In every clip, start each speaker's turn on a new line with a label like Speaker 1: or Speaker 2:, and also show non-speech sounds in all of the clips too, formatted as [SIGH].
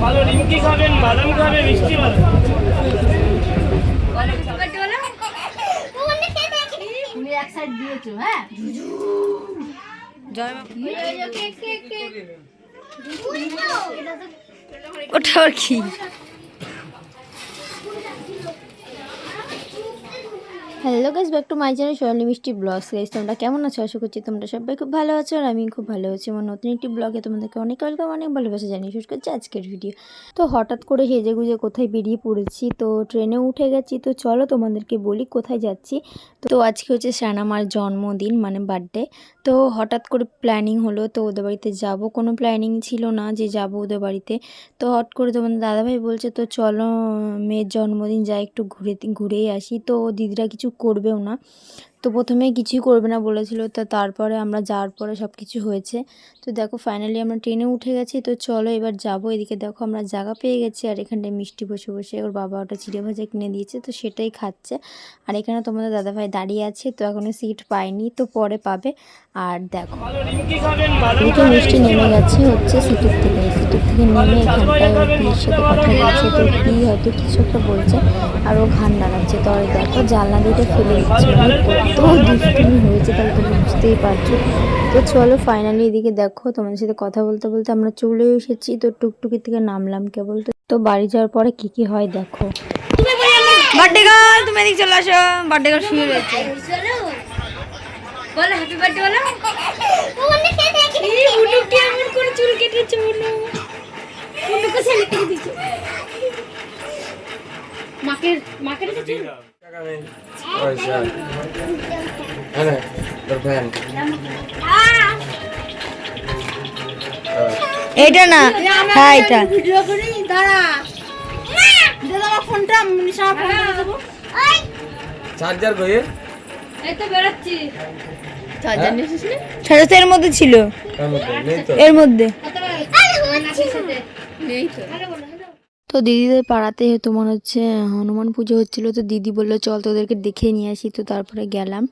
Speaker 1: ভালো নিমকি খাবেন বাদাম খাবে মিষ্টি বাদাম।
Speaker 2: তুমি এক সাইড দিয়েছ হ্যাঁ?
Speaker 3: ওটা কি? Hello guys back to my channel Sonali Mishti vlogs guys তোমরা কেমন আছো? আশা করছি তোমরা সবাই খুব ভালো আছো আর আমি খুব ভালো আছি। আমার নতুন একটি ব্লগে তোমাদেরকে অনেক ওয়েলকাম অনেক ভালোবাসা জানিয়ে শেষ করছি আজকের ভিডিও তো হঠাৎ করে হেজে গুজে কোথায় বেরিয়ে পড়েছি? তো ট্রেনে উঠে গেছি। তো চলো তোমাদেরকে বলি কোথায় যাচ্ছি। তো আজকে হচ্ছে শ্যানামার জন্মদিন মানে বার্থডে তো হঠাৎ করে প্ল্যানিং হলো, তো ওদের বাড়িতে যাব। কোনো প্ল্যানিং ছিল না যে যাব ওদের বাড়িতে। তো হট করে তোমাদের দাদাভাই বলছে, তো চলো, মেয়ের জন্মদিন, যাই একটু ঘুরে, ঘুরেই আসি। তো দিদিরা কিছু করবেও না। তো প্রথমে কিছুই করবে না বলেছিল, তো তারপরে আমরা যাওয়ার পরে সব কিছু হয়েছে। তো দেখো ফাইনালি আমরা ট্রেনে উঠে গেছি, তো চলো এবার যাব। এদিকে দেখো আমরা জায়গা পেয়ে গেছি, আর এখানটায় মিষ্টি বসে বসে ওর বাবা ওটা চিড়ে ভাজা কিনে দিয়েছে, তো সেটাই খাচ্ছে। আর এখানে তোমাদের দাদাভাই দাঁড়িয়ে আছে, তো এখনও সিট পাইনি তো পরে পাবে। আর দেখো দুটো মিষ্টি নেমে গেছে হচ্ছে সিটুর থেকে। সিটুর থেকে নেমে এখানটায় তো পি হয়তো কিছু একটা বলছে, আর ও ঘান দাঁড়াচ্ছে তো দেখো জানলা দিতে ফেলে দিচ্ছে। কত দুষ্টুমি হয়েছে তাহলে তুমি বুঝতেই পারছ। তো চলো ফাইনালি এদিকে দেখো, তোমাদের সাথে কথা বলতে বলতে আমরা চলে এসেছি। তো টুকটুকি থেকে নামলাম কেবল। তো বাড়ি যাওয়ার পরে কি কি হয় দেখো। বার্থডে গার্ল তুমি এদিকে চলে আসো। বার্থডে গার্ল শুয়ে রয়েছে।
Speaker 2: বলো হ্যাপি বার্থডে বলো। বুনু কেমন করে চুল কেটেছে দিচ্ছে মাকে মাকে
Speaker 3: এটা না। হ্যাঁ এটা
Speaker 2: ভিডিও করি দাঁড়া দে দাও ফোনটা নিশা ফোন করে দেবো
Speaker 4: চার্জার কই
Speaker 2: এই তো বেরোচ্ছি
Speaker 3: চার্জার না? এর মধ্যে ছিল।
Speaker 4: এর মধ্যে নেই তো।
Speaker 3: এর মধ্যে।
Speaker 2: নেই তো।
Speaker 3: তো দিদিদের পাড়াতে মনে হচ্ছে হনুমান পুজো হচ্ছিল তো দিদি বলল চল তোদেরকে দেখে নিয়ে আসি। তো তারপরে গেলাম।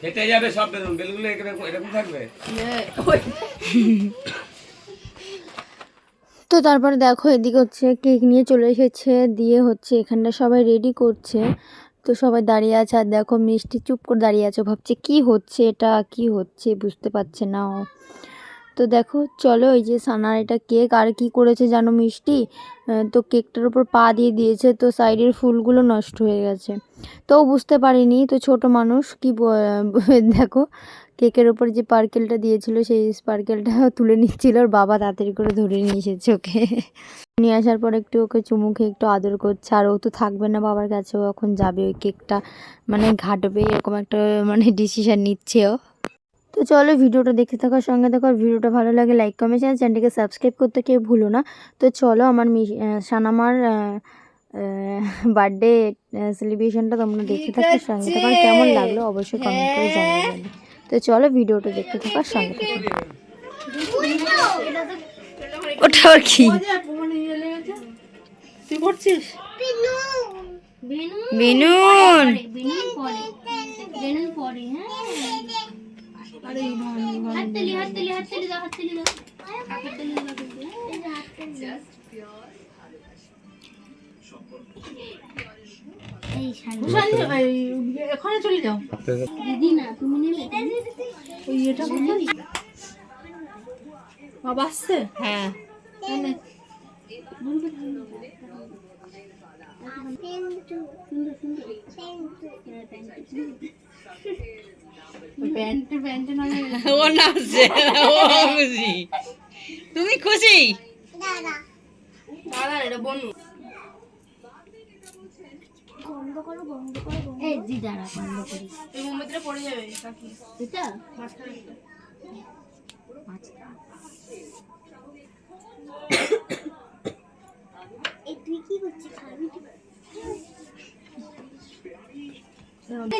Speaker 4: কেটে যাবে সব বেলুন। বেলুনগুলো এরকম এরকম থাকবে?
Speaker 3: তো তারপরে দেখো এদিকে হচ্ছে কেক নিয়ে চলে এসেছে দিয়ে হচ্ছে এখানটা সবাই রেডি করছে। তো সবাই দাঁড়িয়ে আছে আর দেখো মিষ্টি চুপ করে দাঁড়িয়ে আছে। ভাবছে কি হচ্ছে এটা, কি হচ্ছে বুঝতে পারছে না ও। তো দেখো, চলো ওই যে সানার এটা কেক আর কি করেছে জানো মিষ্টি? তো কেকটার উপর পা দিয়ে দিয়েছে, তো সাইডের ফুলগুলো নষ্ট হয়ে গেছে। তো বুঝতে পারিনি, তো ছোট মানুষ কি [LAUGHS] দেখো কেকের ওপর যে পার্কেলটা দিয়েছিল, সেই স্পার্কেলটা [LAUGHS] তুলে নিচ্ছিল। ওর বাবা তাড়াতাড়ি করে ধরে নিয়ে এসেছে ওকে। [LAUGHS] নিয়ে আসার পর একটু ওকে চুমু খেয়ে একটু আদর করছে। আর ও তো থাকবে না বাবার কাছে, ও এখন যাবে ওই কেকটা মানে ঘাটবে, এরকম একটা মানে ডিসিশন নিচ্ছে ও। তো চলো ভিডিওটা দেখতে থাকার সঙ্গে দেখো আর ভিডিওটা ভালো লাগে লাইক কমেন্ট চ্যানেল চ্যানেলটিকে সাবস্ক্রাইব করতে কেউ ভুলো না। তো চলো আমার সানামার বার্থডে সেলিব্রেশনটা তোমরা দেখতে থাকার সঙ্গে আর কেমন লাগল অবশ্যই কমেন্ট করে দেবে। তো চলো ভিডিওটা দেখতে থাকার সঙ্গে থাকো। ওটা কি?
Speaker 2: তুই করছিস বেনু
Speaker 3: বিনুন
Speaker 2: বেনুন পরে হ্যাঁ আরে হাততালি হাততালি হাততালি দাও হাততালি দাও হাততালি দাও এই যে হাততালি দাও। এই শাড়ি
Speaker 5: এখানে। চলে যাও।
Speaker 2: দিদি না তুমি নেবে
Speaker 5: ওই এটা বাবা আসছে?
Speaker 3: হ্যাঁ।
Speaker 2: প্যান্ট প্যান্ট না
Speaker 3: ও নাচছে ও তুমি খুশি
Speaker 5: দাদা এটা
Speaker 2: এই দি দাঁড়া বন্ধ করি।
Speaker 5: এই মোমবাতিটা পড়ে যাবে কাকি।
Speaker 2: এটা?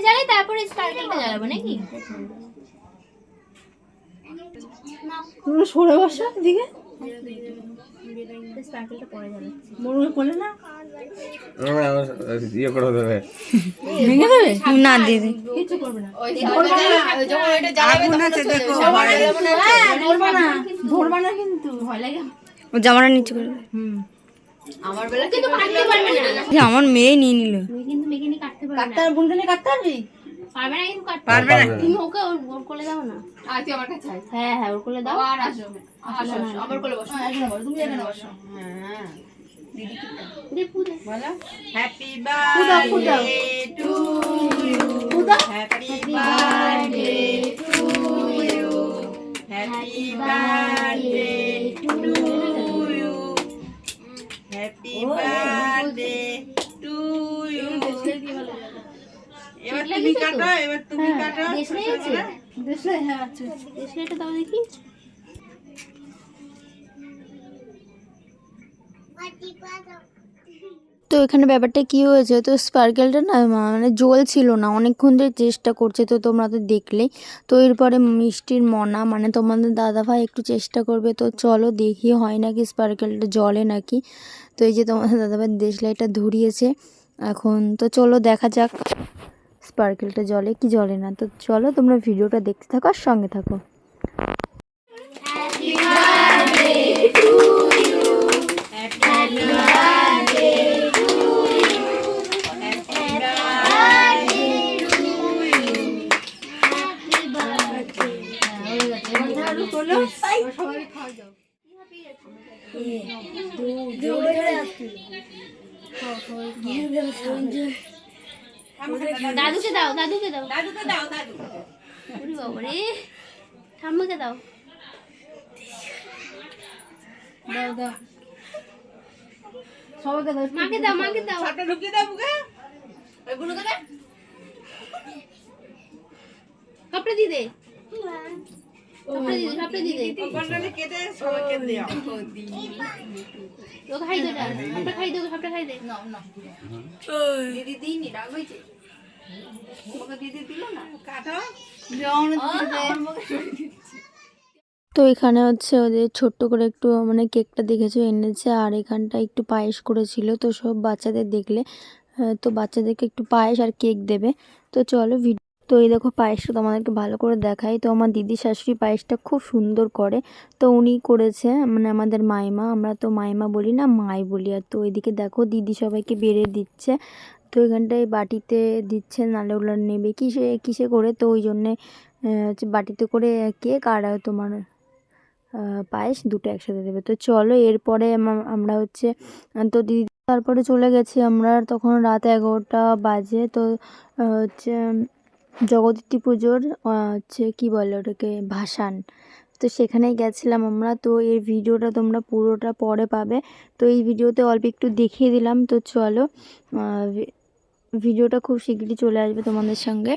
Speaker 2: জানি [COUGHS] তারপরে স্টার্টিংটা জ্বালাবো নাকি?
Speaker 5: তোমরা সরে বসো এদিকে
Speaker 2: স্পার্কেলটা পরে যাবে
Speaker 5: মোড়ে করলে না
Speaker 3: না দিয়ে দে
Speaker 5: কিছু করবে না
Speaker 6: আগুন আছে দেখো
Speaker 5: ধরবা না ধরবা না কিন্তু
Speaker 2: ভয় লাগে
Speaker 3: ও জামাটা নিচে করে
Speaker 2: কাটতে পারবে।
Speaker 3: আমার মেয়ে নিয়ে নিল
Speaker 2: কাটতে পারবে?
Speaker 5: পারবি
Speaker 2: না কিন্তু কাটতে।
Speaker 4: পারবে না।
Speaker 2: তুমি ওকে ওর ওর কোলে দাও না।
Speaker 5: আর তুই আমার কাছে
Speaker 2: হ্যাঁ হ্যাঁ ওর কোলে দাও।
Speaker 5: আর আসো আসো আমার কোলে বসো। এখানে বসো তুমি এখানে বসো।
Speaker 6: বলো। Happy. Birthday to you happy birthday to you happy birthday কাটো এবার তুমি কাটো
Speaker 2: দেশলাই আছে
Speaker 5: দেশে হ্যাঁ আছে
Speaker 2: দেশলাইটা দাও দেখি।
Speaker 3: তো এখানে ব্যাপারটা কি হয়েছে? তো স্পার্কেলটা না মানে জ্বলছিল না অনেকক্ষণ ধরে চেষ্টা করছে তো তোমরা তো দেখলেই তো এরপরে মিষ্টির মনা মানে তোমাদের দাদা ভাই একটু চেষ্টা করবে তো চলো দেখি হয় নাকি স্পার্কেলটা জলে নাকি। তো এই যে তোমাদের দাদা দাদাভাই দেশলাইটা ধরিয়েছে এখন তো চলো দেখা যাক। স্পার্কেলটা জলে কি জলে না? তো চলো তোমরা ভিডিওটা দেখতে থাকো আর সঙ্গে থাকো।
Speaker 2: দাদুকে দাও দাদুকে দাও।
Speaker 6: দাদুকে দাও দাদু।
Speaker 2: ওরে বাবা রে। ঠাম্মাকে দাও।
Speaker 5: দাও দাও। সবাইকে দাও
Speaker 2: মাকে দাও মাকে দাও।
Speaker 6: ছটা ঢুকিয়ে দাও বুকে
Speaker 5: এগুলোকে দে।
Speaker 2: কাপড়ে দি। দে কাপড়ে দি দে কাপড়ে দি। দে
Speaker 6: কন্ডলে কেটে সবাইকে দিও।
Speaker 2: ও খাই দে কাপড়ে খাই দে কাপড়ে খাই দে।
Speaker 5: নাও নাও।
Speaker 6: দিদি দিইনি রাগ হয়েছে?
Speaker 3: তো এখানে হচ্ছে ওদের ছোট্ট করে একটু মানে কেকটা দেখেছ, এনেছে, আর এখানটা একটু পায়েস করেছিল, তো সব বাচ্চাদের দেখলে তো বাচ্চাদেরকে একটু পায়েস আর কেক দেবে। তো চলো ভিডিও তো এই দেখো পায়েসটা তোমাদেরকে ভালো করে দেখাই। তো আমার দিদি শাশুড়ি পায়েসটা খুব সুন্দর করে, তো উনি করেছে মানে আমাদের মাইমা, আমরা তো মাইমা বলি না, মাই বলি। আর তো ওইদিকে দেখো দিদি সবাইকে বেড়ে দিচ্ছে তো এখানটায় বাটিতে দিচ্ছে নালে ওগুলো নেবে। কিসে কিসে করে? তো ওই জন্যে হচ্ছে বাটিতে করে কেক আর তোমার পায়েস দুটো একসাথে দেবে। তো চলো, এরপরে আমরা হচ্ছে, তো দিদি তারপরে চলে গেছি আমরা তখন রাত এগারোটা বাজে। তো হচ্ছে, জগদ্ধাত্রী পুজোর হচ্ছে, কি বলে ওটাকে? ভাসান। তো সেখানেই গেছিলাম আমরা। তো এই ভিডিওটা তোমরা পুরোটা পরে পাবে। তো এই ভিডিওতে অল্প একটু দেখিয়ে দিলাম। তো চলো ভিডিওটা খুব শিগগিরই চলে আসবে তোমাদের সঙ্গে।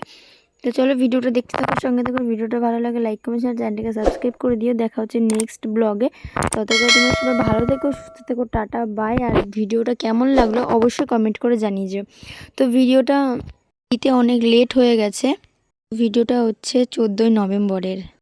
Speaker 3: তো চলো ভিডিওটা দেখতে থাকো, সঙ্গে থাকো। ভিডিওটা ভালো লাগে লাইক কমেন্ট শেয়ার চ্যানেলটাকে সাবস্ক্রাইব করে দিও। দেখা হচ্ছে নেক্সট ব্লগে ততক্ষণ তোমরা সবাই ভালো থেকো, সুস্থ থেকো, টাটা বাই আর ভিডিওটা কেমন লাগল অবশ্যই কমেন্ট করে জানিয়ে যেও তো ভিডিওটা দিতে অনেক লেট হয়ে গেছে। ভিডিওটা হচ্ছে চোদ্দোই নভেম্বরের।